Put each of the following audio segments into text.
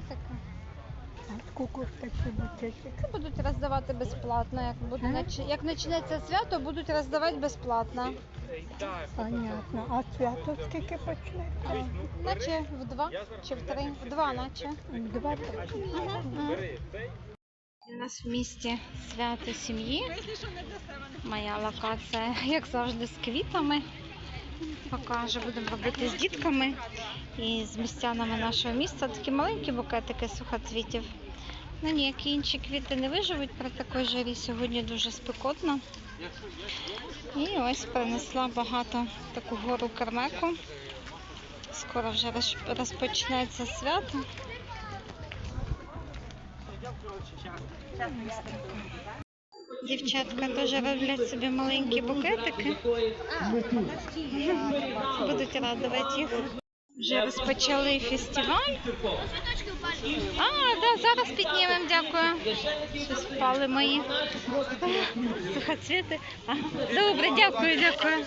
букетики. А сколько такі будуть роздавати безплатно. Як буде нач... як почнеться свято, будуть роздавати безплатно. Понятно. А свято скільки почне? А, наче в два чи в три. В два, наче. Два. У нас в місті свято сім'ї. Моя локація, як завжди, з квітами. Покажу, будемо робити з дітками і з містянами нашого міста. Такі маленькі букетики сухоцвітів. Ну, ніякі інші квіти не виживуть при такій жарі. Сьогодні дуже спекотно. І ось принесла багато таку гору кермеку. Скоро вже розпочнеться свято. Дівчатка теж роблять собі маленькі букетики. Будуть радувати їх. Вже розпочали фестиваль. А, да, зараз піднімемо, дякую. Щось впали мої сухоцвіти. Добре, дякую, дякую.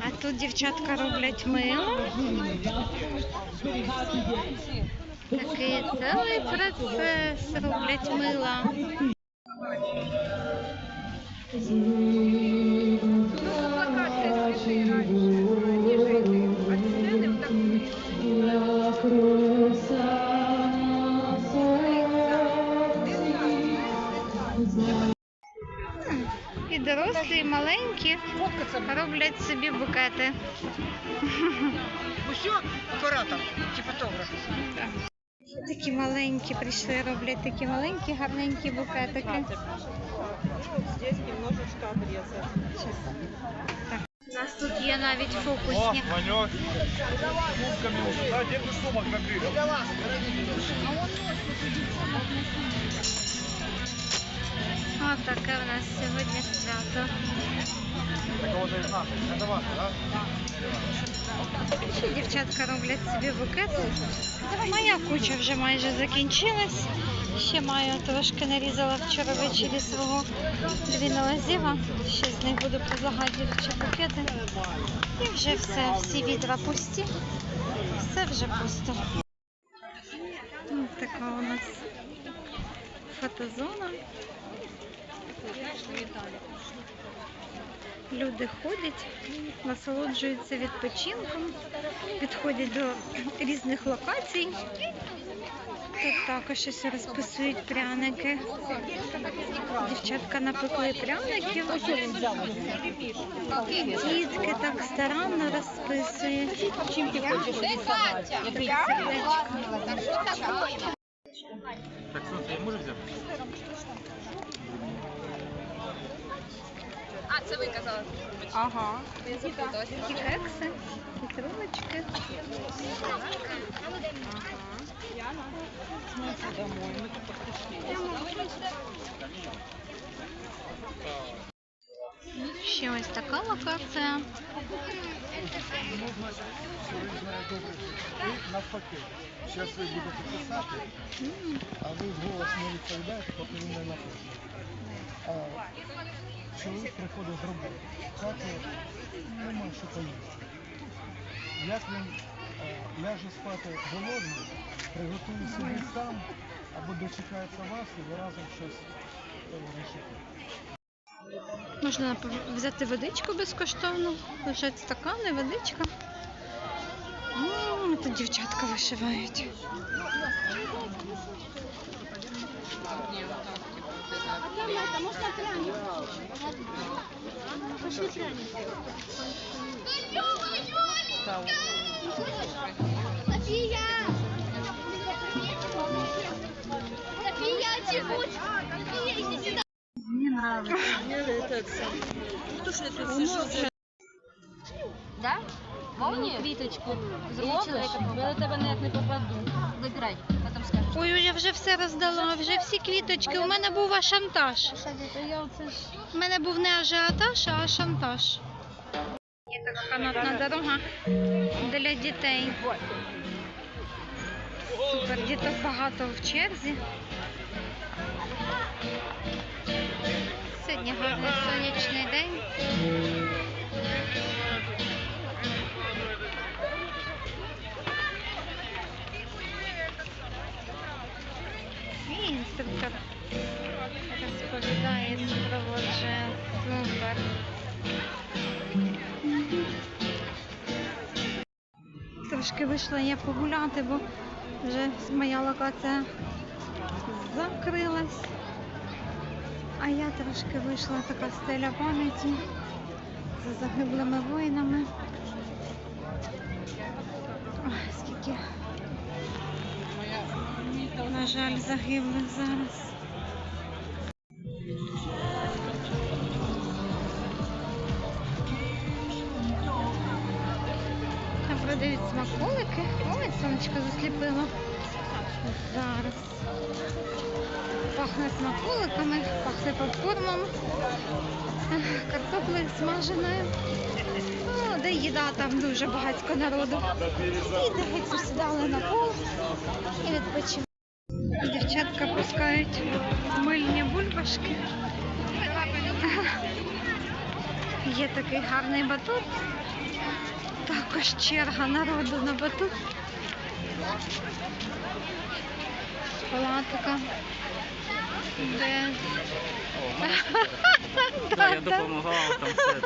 А тут дівчатка роблять мило. Такий цілий процес роблять мила. І дорослі, і маленькі роблять собі букети. Усё, оператор чи фотограф. Такі маленькі прийшли, роблять такі маленькі, гарненькі букетики. Здесь немножечко обрезать. У нас тут є навіть О, фокусник. Ванек. Кубками уже. Да, ты сумок накрыл? Ось таке в нас сьогодні свято. Кого-то из нас. Это ваше, да? Ще дівчатка роблять собі букети. Моя куча вже майже закінчилась. Ще маю трошки нарізала вчора ввечері свого двіного зіва. Ще з них буду позагадувати букети. І вже все, всі відра пусті. Все вже пусто. Така у нас фотозона. Люди ходять, насолоджуються відпочинком, підходять до різних локацій. Тут також ось розписують пряники. Дівчатка напекли пряників. Дітки так старанно розписують. Чим ти хочеш Так, я можу взяти? Ага. Такі кекси, і трубочки. Ще ось така локація. Ви навпаки. Зараз ви будете писати, а ви голос не відповідаєте, поки він не написано. Чоловік приходить з роботи. Хати нема що поїсти. Як він ляже спати голодний, приготує собі сам, або дочекається вас і ви разом щось е. Можна взяти водичку безкоштовно, лежать стакани, водичка. М, Тут дівчатка вишивають. Пошли пряник. София! София, тянуть! София, иди сюда! Мне нравится. Мне это... Ну, то, что это... Да? Мені квіточку зробиш, я до тебе ніяк не попаду. Вибирай, потім скажеш. Ой, я вже все роздала, вже всі квіточки. У мене був ашантаж. У мене був не ажіотаж, а шантаж. Є така канатна дорога для дітей. Супер, діток багато в черзі. Сьогодні гарний сонячний день. Тобто Виставка розповідає супроводжує супер. Трошки вийшла я погуляти, бо вже моя локація закрилась. А я трошки вийшла така стеля пам'яті з загиблими воїнами. Ой, скільки на жаль, загиблих зараз. Там продають смаколики. Ой, сонечко засліпило. Зараз. Пахне смаколиками, пахне попкорном, картоплею смаженою. Де їда, там дуже багатько народу. І дивіться, сідали на пол і відпочивають. Дівчатка пускають мильні бульбашки. Є такий гарний батут. Також черга народу на батут. Палатка. Де... Я допомагав там все.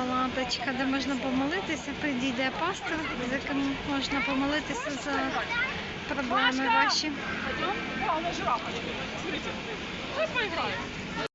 Палаточка, де можна помолитися, підійде пастор, з яким можна помолитися за проблеми ваші.